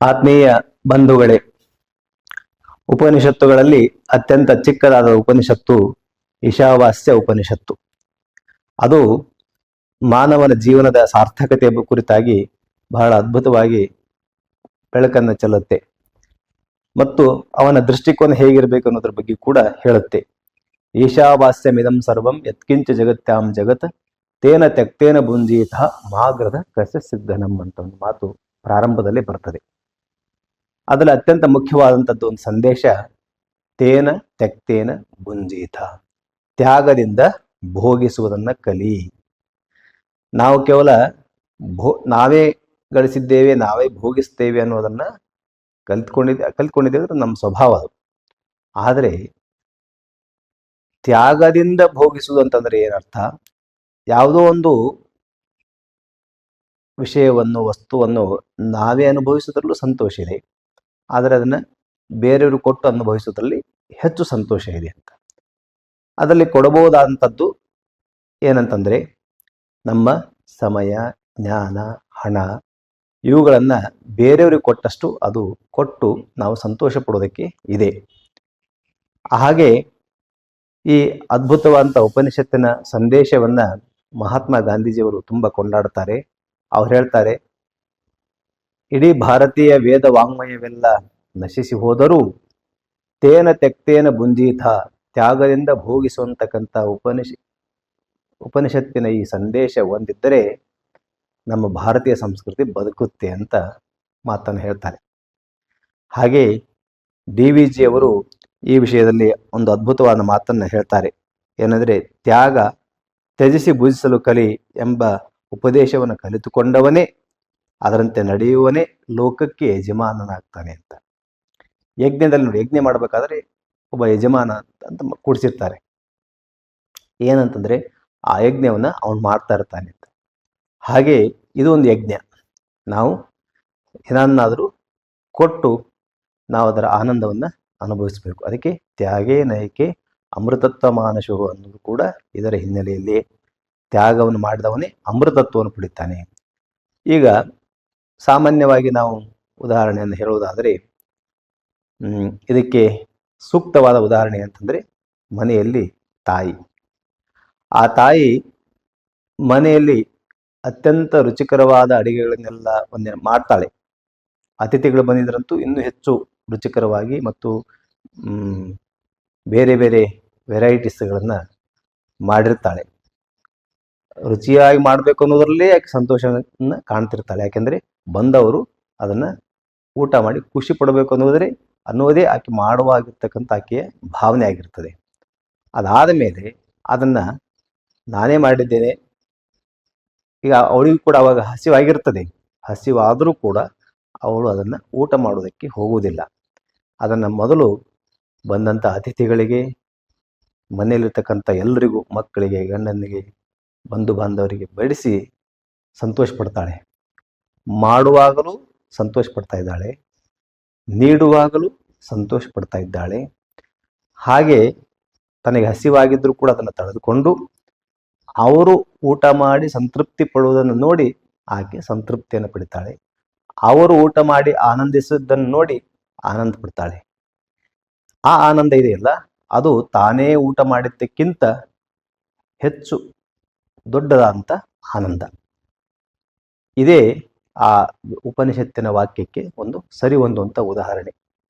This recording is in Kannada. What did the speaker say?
ಆತ್ಮೀಯ ಬಂಧುಗಳೇ, ಉಪನಿಷತ್ತುಗಳಲ್ಲಿ ಅತ್ಯಂತ ಚಿಕ್ಕದಾದ ಉಪನಿಷತ್ತು ಈಶಾವಾಸ್ಯ ಉಪನಿಷತ್ತು. ಅದು ಮಾನವನ ಜೀವನದ ಸಾರ್ಥಕತೆ ಕುರಿತಾಗಿ ಬಹಳ ಅದ್ಭುತವಾಗಿ ಬೆಳಕನ್ನು ಚೆಲ್ಲುತ್ತೆ. ಮತ್ತು ಅವನ ದೃಷ್ಟಿಕೋನ ಹೇಗಿರಬೇಕು ಅನ್ನೋದ್ರ ಬಗ್ಗೆ ಕೂಡ ಹೇಳುತ್ತೆ. ಈಶಾವಾಸ್ಯಮಿದಂ ಸರ್ವಂ ಯತ್ಕಿಂಚ ಜಗತ್ಯಾಂ ಜಗತ್ ತೇನ ತ್ಯಕ್ತೇನ ಬುಂಜೀತ ಮಾಗ್ರದ ಕಸ ಸಿದ್ಧನಂ ಅಂತ ಒಂದು ಮಾತು ಪ್ರಾರಂಭದಲ್ಲಿ ಬರ್ತದೆ. ಅದರಲ್ಲಿ ಅತ್ಯಂತ ಮುಖ್ಯವಾದಂಥದ್ದು ಒಂದು ಸಂದೇಶ, ತೇನ ತೆಕ್ತೇನ ಗುಂಜೀತ ತ್ಯಾಗದಿಂದ ಭೋಗಿಸುವುದನ್ನು ಕಲಿ. ನಾವು ಕೇವಲ ಭೋ, ನಾವೇ ಗಳಿಸಿದ್ದೇವೆ, ನಾವೇ ಭೋಗಿಸ್ತೇವೆ ಅನ್ನೋದನ್ನ ಕಲ್ತ್ಕೊಂಡಿದ್ದೆ ಕಲ್ತ್ಕೊಂಡಿದ್ದೇವೆ ನಮ್ಮ ಸ್ವಭಾವ ಅದು. ಆದರೆ ತ್ಯಾಗದಿಂದ ಭೋಗಿಸುವುದು ಅಂತಂದ್ರೆ ಏನರ್ಥ? ಯಾವುದೋ ಒಂದು ವಿಷಯವನ್ನು, ವಸ್ತುವನ್ನು ನಾವೇ ಅನುಭವಿಸೋದ್ರಲ್ಲೂ ಸಂತೋಷ ಇದೆ. ಆದರೆ ಅದನ್ನು ಬೇರೆಯವರು ಕೊಟ್ಟು ಅನುಭವಿಸೋದ್ರಲ್ಲಿ ಹೆಚ್ಚು ಸಂತೋಷ ಇದೆ ಅಂತ. ಅದರಲ್ಲಿ ಕೊಡಬಹುದಾದಂಥದ್ದು ಏನಂತಂದ್ರೆ ನಮ್ಮ ಸಮಯ, ಜ್ಞಾನ, ಹಣ ಇವುಗಳನ್ನು ಬೇರೆಯವ್ರಿಗೆ ಕೊಟ್ಟಷ್ಟು ಅದು ಕೊಟ್ಟು ನಾವು ಸಂತೋಷ ಪಡೋದಕ್ಕೆ ಇದೆ. ಹಾಗೆ ಈ ಅದ್ಭುತವಾದಂಥ ಉಪನಿಷತ್ತಿನ ಸಂದೇಶವನ್ನ ಮಹಾತ್ಮ ಗಾಂಧೀಜಿಯವರು ತುಂಬ ಕೊಂಡಾಡ್ತಾರೆ. ಅವ್ರು ಹೇಳ್ತಾರೆ ಇಡೀ ಭಾರತೀಯ ವೇದ ವಾಂಗ್ಮಯವೆಲ್ಲ ನಶಿಸಿ ಹೋದರೂ ತೇನ ತೆಕ್ತೇನ ಬುಂಜೀತ ತ್ಯಾಗದಿಂದ ಭೋಗಿಸುವಂತಕ್ಕಂಥ ಉಪನಿಷ, ಉಪನಿಷತ್ತಿನ ಈ ಸಂದೇಶ ಒಂದಿದ್ದರೆ ನಮ್ಮ ಭಾರತೀಯ ಸಂಸ್ಕೃತಿ ಬದುಕುತ್ತೆ ಅಂತ ಮಾತನ್ನು ಹೇಳ್ತಾರೆ. ಹಾಗೆ ಡಿ ವಿ ಅವರು ಈ ವಿಷಯದಲ್ಲಿ ಒಂದು ಅದ್ಭುತವಾದ ಮಾತನ್ನು ಹೇಳ್ತಾರೆ. ಏನಂದ್ರೆ, ತ್ಯಾಗ ತ್ಯಜಿಸಿ ಭುಜಿಸಲು ಕಲಿ ಎಂಬ ಉಪದೇಶವನ್ನು ಕಲಿತುಕೊಂಡವನೇ ಅದರಂತೆ ನಡೆಯುವನೇ ಲೋಕಕ್ಕೆ ಯಜಮಾನನಾಗ್ತಾನೆ ಅಂತ. ಯಜ್ಞದಲ್ಲಿ ನೋಡಿ, ಯಜ್ಞ ಮಾಡಬೇಕಾದ್ರೆ ಒಬ್ಬ ಯಜಮಾನ ಅಂತ ಕೂಡಿಸಿರ್ತಾರೆ. ಏನಂತಂದ್ರೆ, ಆ ಯಜ್ಞವನ್ನ ಅವನು ಮಾಡ್ತಾ ಇರ್ತಾನೆ ಅಂತ. ಹಾಗೆ ಇದು ಒಂದು ಯಜ್ಞ. ನಾವು ಏನನ್ನಾದರೂ ಕೊಟ್ಟು ನಾವು ಅದರ ಆನಂದವನ್ನ ಅನುಭವಿಸಬೇಕು. ಅದಕ್ಕೆ ತ್ಯಾಗೇ ನಯಕೆ ಅಮೃತತ್ವ ಮಾನಶು ಅನ್ನೋದು ಕೂಡ ಇದರ ಹಿನ್ನೆಲೆಯಲ್ಲಿ ತ್ಯಾಗವನ್ನು ಮಾಡಿದವನೇ ಅಮೃತತ್ವವನ್ನು ಪಡಿತಾನೆ ಈಗ ಸಾಮಾನ್ಯವಾಗಿ ನಾವು ಉದಾಹರಣೆಯನ್ನು ಹೇಳುವುದಾದರೆ ಇದಕ್ಕೆ ಸೂಕ್ತವಾದ ಉದಾಹರಣೆ ಅಂತಂದರೆ ಮನೆಯಲ್ಲಿ ತಾಯಿ. ಆ ತಾಯಿ ಮನೆಯಲ್ಲಿ ಅತ್ಯಂತ ರುಚಿಕರವಾದ ಅಡಿಗೆಗಳನ್ನೆಲ್ಲ ಒಂದೇ ಮಾಡ್ತಾಳೆ. ಅತಿಥಿಗಳು ಬಂದಿದ್ರಂತೂ ಇನ್ನೂ ಹೆಚ್ಚು ರುಚಿಕರವಾಗಿ ಮತ್ತು ಬೇರೆ ಬೇರೆ ವೆರೈಟೀಸ್ಗಳನ್ನು ಮಾಡಿರ್ತಾಳೆ. ರುಚಿಯಾಗಿ ಮಾಡಬೇಕು ಅನ್ನೋದ್ರಲ್ಲಿ ಯಾಕೆ ಸಂತೋಷವನ್ನು ಕಾಣ್ತಿರ್ತಾಳೆ. ಯಾಕೆಂದ್ರೆ ಬಂದವರು ಅದನ್ನ ಊಟ ಮಾಡಿ ಖುಷಿ ಪಡಬೇಕು ಅನ್ನೋದ್ರೆ ಅನ್ನೋದೇ ಆಕೆ ಮಾಡುವಾಗಿರ್ತಕ್ಕಂಥ ಆಕೆಯ ಭಾವನೆ ಆಗಿರ್ತದೆ. ಅದಾದ ಮೇಲೆ ಅದನ್ನ ನಾನೇ ಮಾಡಿದ್ದೇನೆ. ಈಗ ಅವಳಿಗೂ ಕೂಡ ಅವಾಗ ಹಸಿವಾಗಿರ್ತದೆ. ಹಸಿವಾದರೂ ಕೂಡ ಅವಳು ಅದನ್ನ ಊಟ ಮಾಡೋದಕ್ಕೆ ಹೋಗುವುದಿಲ್ಲ. ಅದನ್ನ ಮೊದಲು ಬಂದಂಥ ಅತಿಥಿಗಳಿಗೆ, ಮನೆಯಲ್ಲಿರ್ತಕ್ಕಂಥ ಎಲ್ಲರಿಗೂ ಮಕ್ಕಳಿಗೆ, ಗಂಡನಿಗೆ ಬಂಧು ಬಾಂಧವರಿಗೆ ಬಡಿಸಿ ಸಂತೋಷ ಪಡ್ತಾಳೆ ಮಾಡುವಾಗಲೂ ಸಂತೋಷ ಪಡ್ತಾ ಇದ್ದಾಳೆ. ನೀಡುವಾಗಲೂ ಸಂತೋಷ ಪಡ್ತಾ ಇದ್ದಾಳೆ. ಹಾಗೆ ತನಗೆ ಹಸಿವಾಗಿದ್ರೂ ಕೂಡ ಅದನ್ನು ತಳೆದುಕೊಂಡು ಅವರು ಊಟ ಮಾಡಿ ಸಂತೃಪ್ತಿ ಪಡುವುದನ್ನು ನೋಡಿ ಆಕೆ ಸಂತೃಪ್ತಿಯನ್ನು ಪಡಿತಾಳೆ. ಅವರು ಊಟ ಮಾಡಿ ಆನಂದಿಸಿದ್ದನ್ನು ನೋಡಿ ಆನಂದ ಪಡ್ತಾಳೆ. ಆ ಆನಂದ ಇದೆಯಲ್ಲ, ಅದು ತಾನೇ ಊಟ ಮಾಡಿದ್ದಕ್ಕಿಂತ ಹೆಚ್ಚು ದೊಡ್ಡದಾದಂಥ ಆನಂದ. ಇದೇ ಆ ಉಪನಿಷತ್ತಿನ ವಾಕ್ಯಕ್ಕೆ ಒಂದು ಸರಿ ಹೊಂದುವಂಥ ಉದಾಹರಣೆ.